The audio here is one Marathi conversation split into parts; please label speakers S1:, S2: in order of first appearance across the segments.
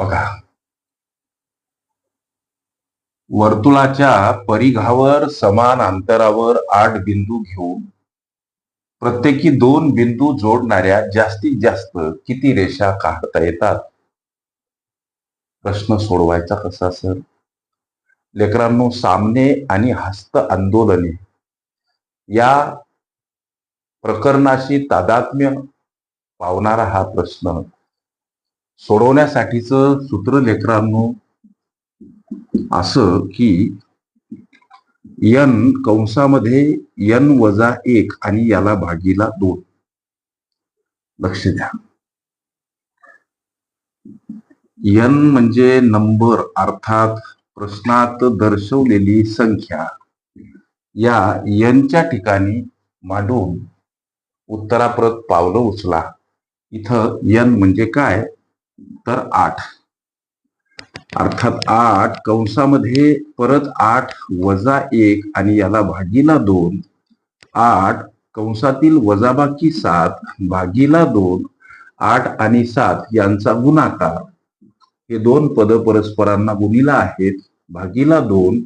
S1: बघा. वर्तुळाच्या परिघावर समान अंतरावर आठ बिंदू घेऊन प्रत्येकी दोन बिंदू जोडणाऱ्या जास्तीत जास्त किती रेषा काढता येतात? प्रश्न सोडवायचा कसा सर? लेकरांनो सामने आणि हस्त आंदोलने या प्रकरणाशी तादात्म्य पावणारा हा प्रश्न. सोडवण्यासाठीच सूत्र लेकरांनो असं की यन कंसामध्ये यन वजा एक आणि याला भागीला दोन. लक्ष द्या. यन म्हणजे नंबर अर्थात प्रश्नात दर्शवलेली संख्या. या यनच्या ठिकाणी मांडून उत्तराप्रत पावलं उचला. इथं यन म्हणजे काय? तर आठ. अर्थात आठ कंसामध्ये परत आठ वजा एक आणि याला भागीला दोन. आठ कंसातील वजाबाकी सात भागीला दोन. आठ आणि सात यांचा गुणाकार. हे दोन पद परस्परांना गुणीला आहेत भागीला दोन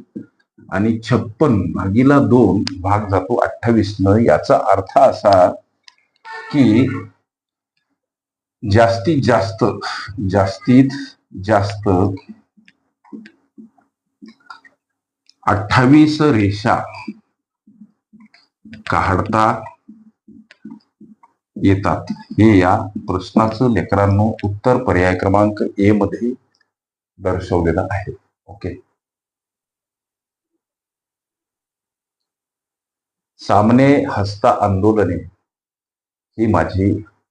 S1: आणि छप्पन भागीला दोन भाग जातो अठ्ठावीस न याचा अर्थ असा की जास्तीत जास्त जास्तीत जास्त अठ्ठावीस रेषा काढता येतात. हे या प्रश्नाचं लेकरांनो उत्तर पर्याय क्रमांक ए मध्ये दर्शवलेलं आहे. ओके सामने हस्ता आंदोलने ही माझी